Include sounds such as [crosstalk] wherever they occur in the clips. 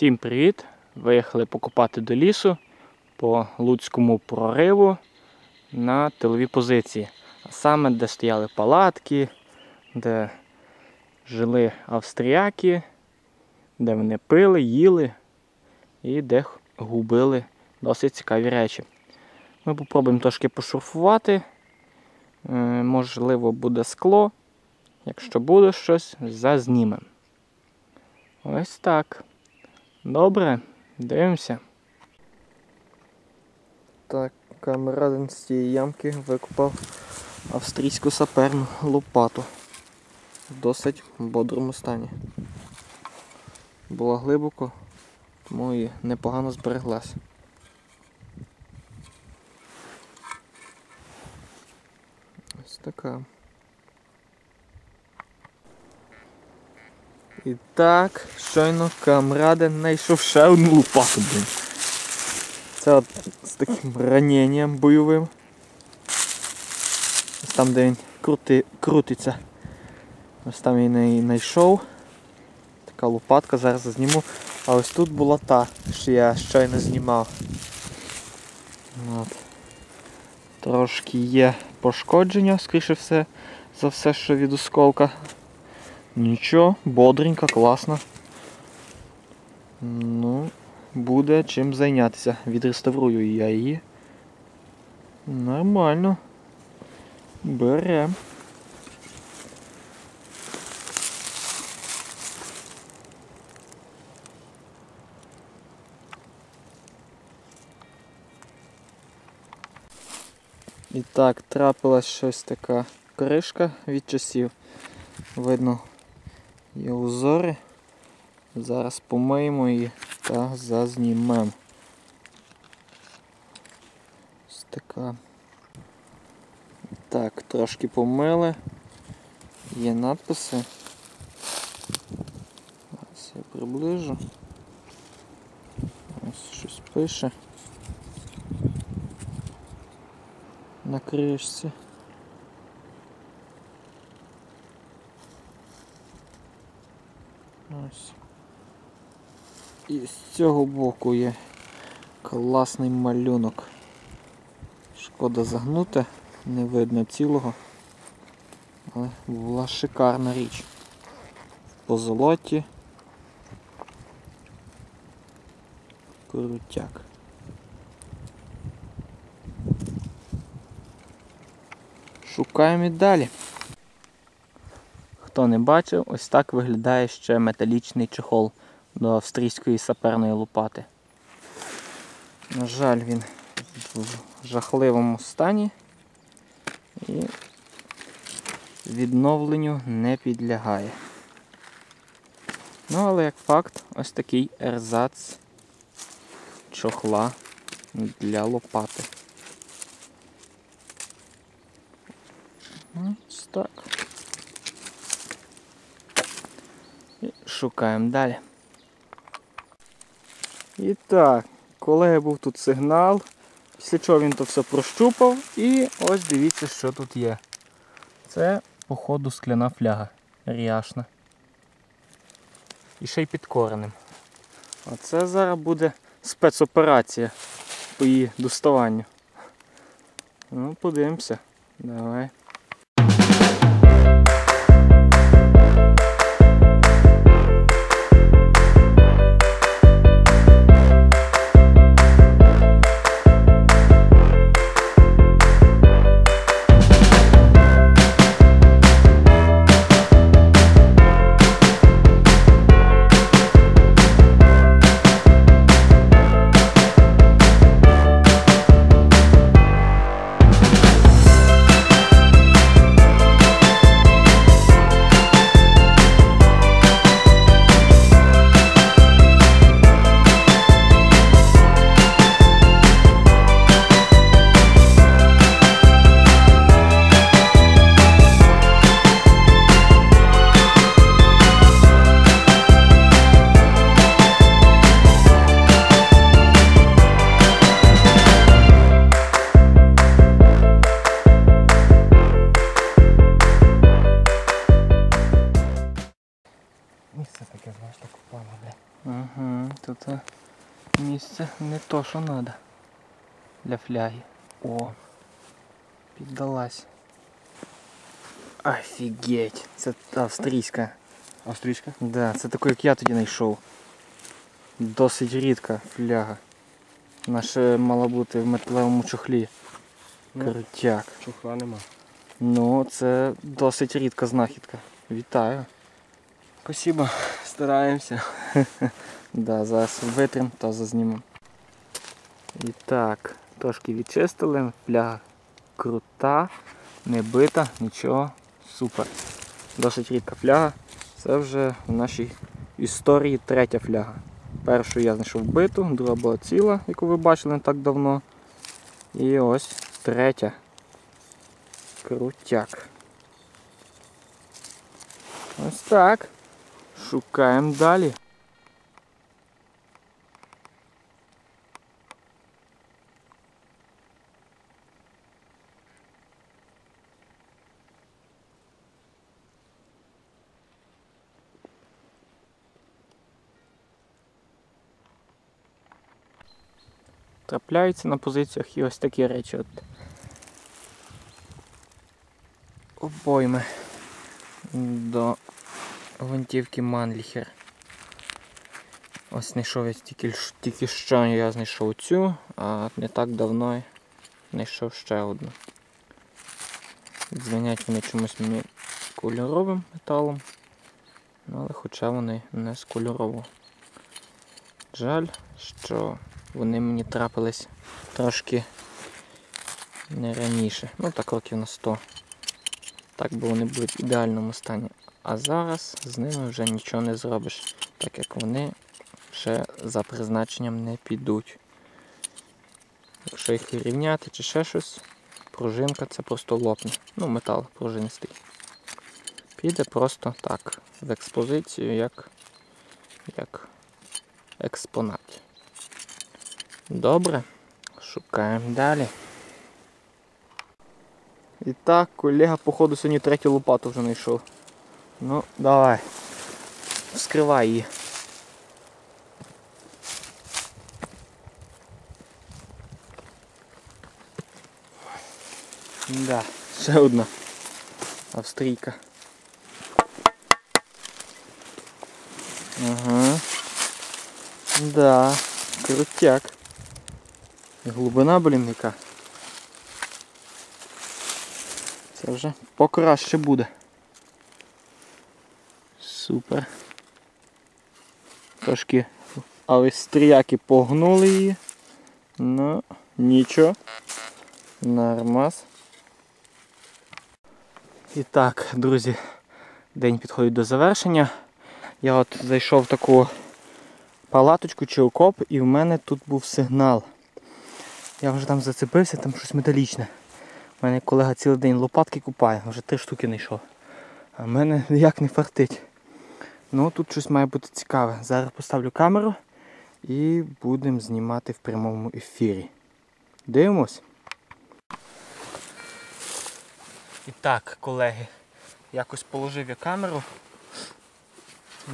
Всім привіт! Виїхали покупати до лісу по Луцькому прориву на тилові позиції. А саме, де стояли палатки, де жили австріяки, де вони пили, їли і де губили досить цікаві речі. Ми попробуємо трошки пошурфувати. Е, Можливо, буде скло. Якщо буде щось, зазнімемо. Ось так. Добре, дивимося. Так, камерадин з цієї ямки викопав австрійську саперну лопату в досить бодрому стані. Була глибоко, тому і непогано збереглась. Ось така. І так, щойно камрадин знайшов ще одну лопату, блін. Це от з таким раненням бойовим. Ось там, де він крути, крутиться. Ось там я її знайшов. Така лопатка, зараз зніму. А ось тут була та, що я щойно знімав. От. Трошки є пошкодження, скоріше все, за все, що від осколка. Нічого, бодренько, класно. Ну, буде чим зайнятися. Відреставрую я її. Нормально. Берем. І так, трапилась щось така кришка від часів. Видно, є узори. Зараз помиємо її та зазнімемо. Ось така. Так, трошки помили. Є надписи. Зараз я приближу. Ось щось пише. На кришці. Ось. І з цього боку є класний малюнок. Шкода загнути, не видно цілого, але була шикарна річ. По золоті. Крутяк. Шукаємо і далі. Хто не бачив, ось так виглядає ще металічний чехол до австрійської саперної лопати. На жаль, він в жахливому стані і відновленню не підлягає. Ну, але як факт, ось такий ерзац чохла для лопати. Ось так. Шукаємо далі. І так, колеги був тут сигнал, після чого він то все прощупав і ось дивіться, що тут є. Це, походу, скляна фляга ряшна. І ще й під коренем. А це зараз буде спецоперація по її доставанню. Ну, подивимося. Давай. То, що треба. Для фляги. О, піддалась. Офігеть. Це австрійська. Австрійська? Да, це таку, як я тоді знайшов. Досить рідка фляга. Вона ще мала бути в металевому чохлі. Ну. Крутяк. Чухла нема. Ну, це досить рідка знахідка. Вітаю. Спасибо, стараємося. [laughs] Да, зараз витрим та зазнімемо. І так, трошки відчистили, фляга крута, не бита, нічого, супер. Досить рідка фляга. Це вже в нашій історії третя фляга. Першу я знайшов биту, друга була ціла, яку ви бачили не так давно. І ось третя. Крутяк. Ось так. Шукаємо далі. Трапляються на позиціях і ось такі речі. От. Обойми до гвинтівки Манліхер. Ось знайшов я тільки, тільки що я знайшов цю, а не так давно знайшов ще одну. Дзвонять вони чомусь мені кольоровим металом, ну, але хоча вони не з кольорового. Жаль, що вони мені трапились трошки не раніше. Ну так років на 100. Так би вони були в ідеальному стані. А зараз з ними вже нічого не зробиш, так як вони ще за призначенням не підуть. Якщо їх рівняти чи ще щось, пружинка це просто лопне. Ну, метал пружинистий. Піде просто так, в експозицію, як, як експонат. Добре, шукаємо далі. І так, колега, походу, сьогодні третю лопату вже знайшов. Ну, давай. Вскривай її. Да, ще одна австрійка. Ага. Да, крутяк. Глибина, блін, яка. Це вже покраще буде. Супер. Трошки австріяки погнули її. Ну, нічого. Нормас. І так, друзі, день підходить до завершення. Я от зайшов в таку палаточку чи окоп і в мене тут був сигнал. Я вже там зацепився, там щось металічне. У мене колега цілий день лопатки купає, вже три штуки знайшов. А в мене ніяк не фартить. Ну тут щось має бути цікаве. Зараз поставлю камеру і будемо знімати в прямому ефірі. Дивимось. І так, колеги, якось положив я камеру.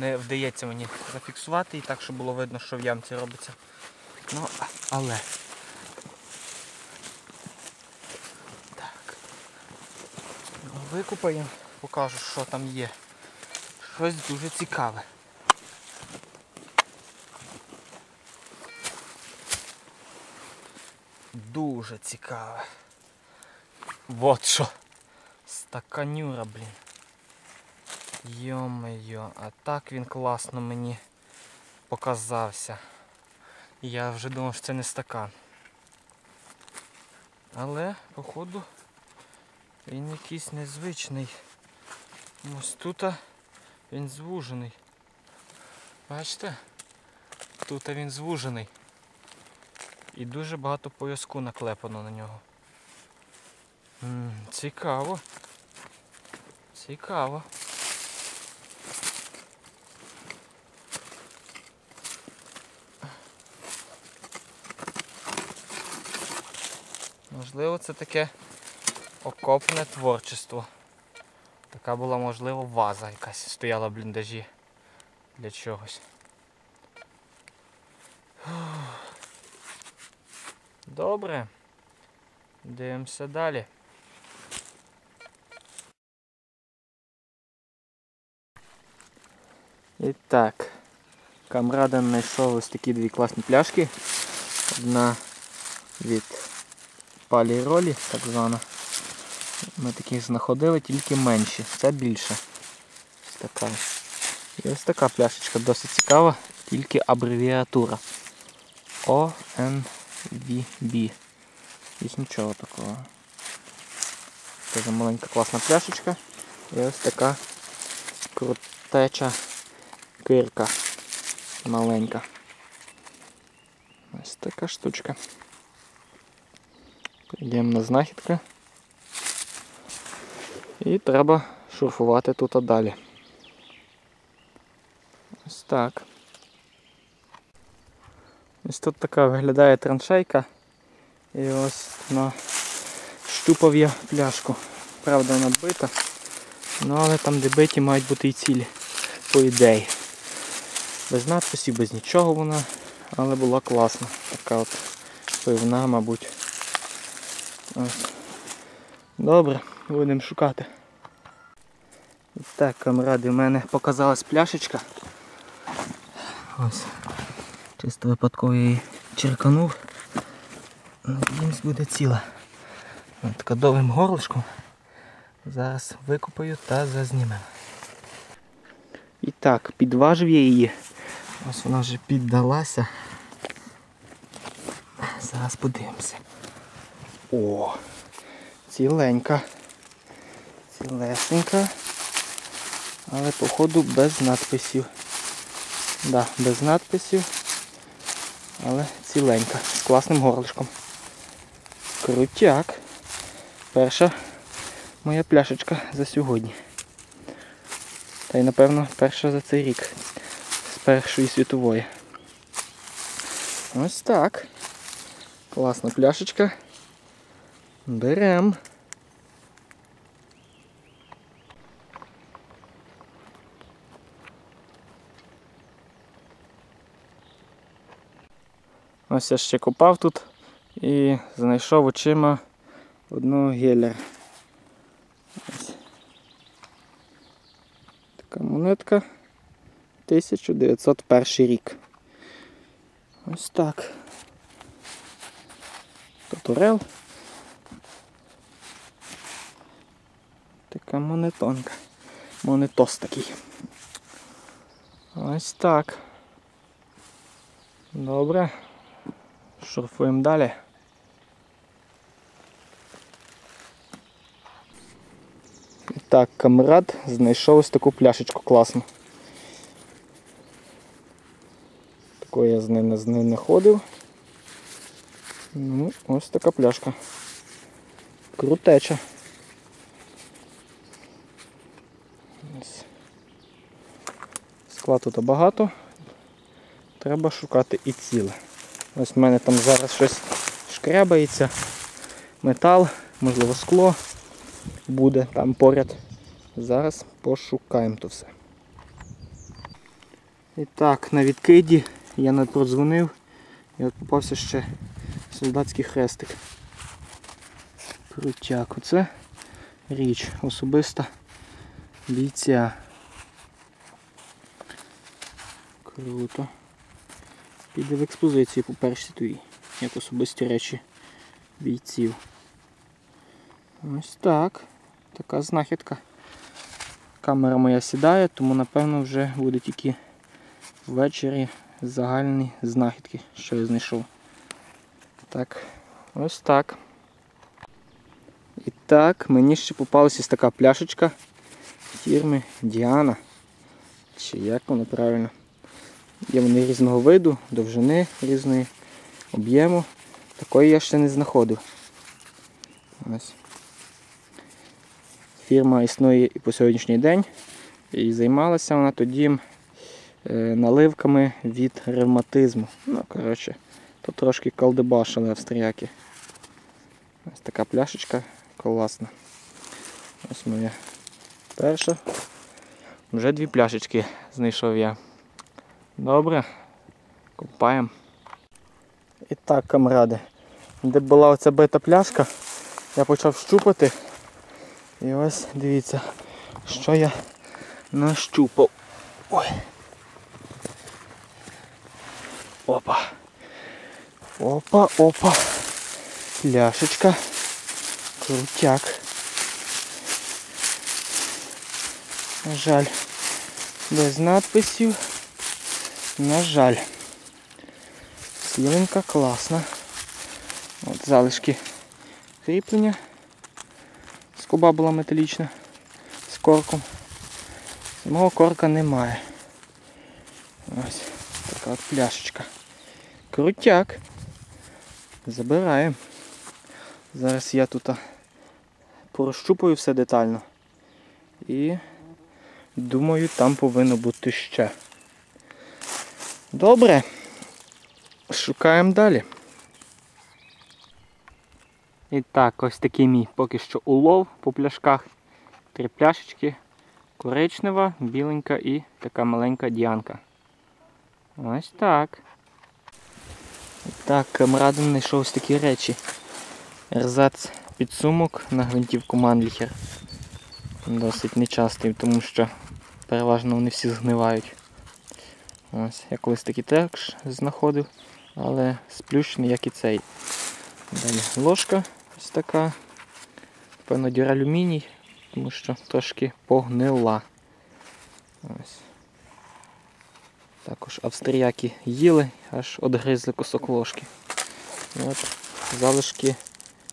Не вдається мені зафіксувати і так, щоб було видно, що в ямці робиться. Ну, але. Викупаємо, покажу, що там є. Щось дуже цікаве. Дуже цікаве. Вот що. Стаканюра, блін. Йо-моє, а так він класно мені показався. Я вже думав, що це не стакан. Але, походу, він якийсь незвичний. Ось тут він звужений. Бачите? Тут він звужений. І дуже багато пояску наклепано на нього. М, цікаво. Цікаво. Можливо, це таке окопне творчество. Така була, можливо, ваза якась стояла в бліндажі для чогось. Добре. Дивимося далі. І так, камрада знайшов ось такі дві класні пляшки. Одна від паліролі, так звана. Ми такі знаходили, тільки менші. Це більше. Ось така. І ось така пляшечка досить цікава, тільки абревіатура. ONVB. Більш нічого такого. Дуже маленька класна пляшечка. І ось така крутеча кирка. Маленька. Ось така штучка. Приємна знахідка. І треба шурфувати тут далі. Ось так. Ось тут така виглядає траншейка. І ось на щупав я пляшку. Правда вона бита. Ну але там де биті мають бути і цілі, по ідеї. Без надписів, без нічого вона, але була класна. Така от пивна, мабуть. Ось. Добре, будемо шукати. І так, камради, в мене показалась пляшечка. Ось. Чисто випадково її черканув. Надіємось буде ціла. Ось така довгим горлышком. Зараз викопаю та зазнімемо. І так, підважив я її. Ось вона вже піддалася. Зараз подивимося. О! Ціленька. Цілесенька. Але походу без надписів. Да, без надписів. Але ціленька. З класним горлишком. Крутяк. Перша моя пляшечка за сьогодні. Та й напевно перша за цей рік. З Першої світової. Ось так. Класна пляшечка. Берем. Ось я ще копав тут і знайшов очима одного гелера. Ось. Така монетка 1901 рік. Ось так. Татурел. Така монетонка. Монетос такий. Ось так. Добре. Шурфуємо далі. Так, камрад знайшов ось таку пляшечку класну. Такої я з нею з нею не ходив. Ну, ось така пляшка. Крутеча. Скла тут багато. Треба шукати і ціле. Ось в мене там зараз щось шкрябається. Метал, можливо, скло буде там поряд. Зараз пошукаємо то все. І так, на відкиді я не продзвонив і от попався ще солдатський хрестик. Крутяк. Оце річ особиста бійця. Круто. Піде в експозицію по першій світовій, як особисті речі бійців. Ось так. Така знахідка. Камера моя сідає, тому напевно вже буде тільки ввечері загальні знахідки, що я знайшов. Так, ось так. І так, мені ще попалася така пляшечка фірми Діана. Чи як воно правильно? Є вони різного виду, довжини різної, об'єму. Такої я ще не знаходив. Ось. Фірма існує і по сьогоднішній день. І займалася вона тоді е, наливками від ревматизму. Ну, коротше, то трошки колдебашили австріяки. Ось така пляшечка класна. Ось моя перша. Вже дві пляшечки знайшов я. Добре, копаємо. І так, камради, де була оця бита пляшка, я почав щупати. І ось дивіться, що я нащупав. Ой. Опа. Опа, опа. Пляшечка. Крутяк. На жаль, без надписів. На жаль. Сіленька класна. От залишки кріплення. Скоба була металічна з корком. Самого корка немає. Ось така от пляшечка. Крутяк. Забираємо. Зараз я тут а, все детально. І думаю, там повинно бути ще. Добре. Шукаємо далі. І так, ось такий мій поки що улов по пляшках. Три пляшечки. Коричнева, біленька і така маленька діанка. Ось так. Так, камрадом знайшов ось такі речі. Ерзац підсумок на гвинтівку Манліхер. Досить нечастий, тому що переважно вони всі згнивають. Ось, я колись такий теж знаходив, але сплющений, як і цей. Далі ложка ось така. Певно, дюралюміній, тому що трошки погнила. Ось. Також австріяки їли, аж одгризли кусок ложки. От залишки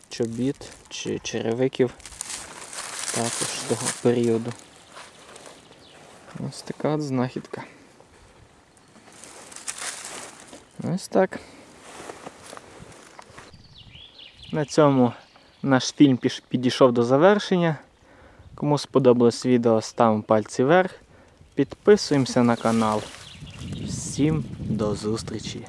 чобіт чи черевиків також того періоду. Ось така от знахідка. Ось так. На цьому наш фільм підійшов до завершення. Кому сподобалось відео, ставимо пальці вверх. Підписуємося на канал. Всім до зустрічі!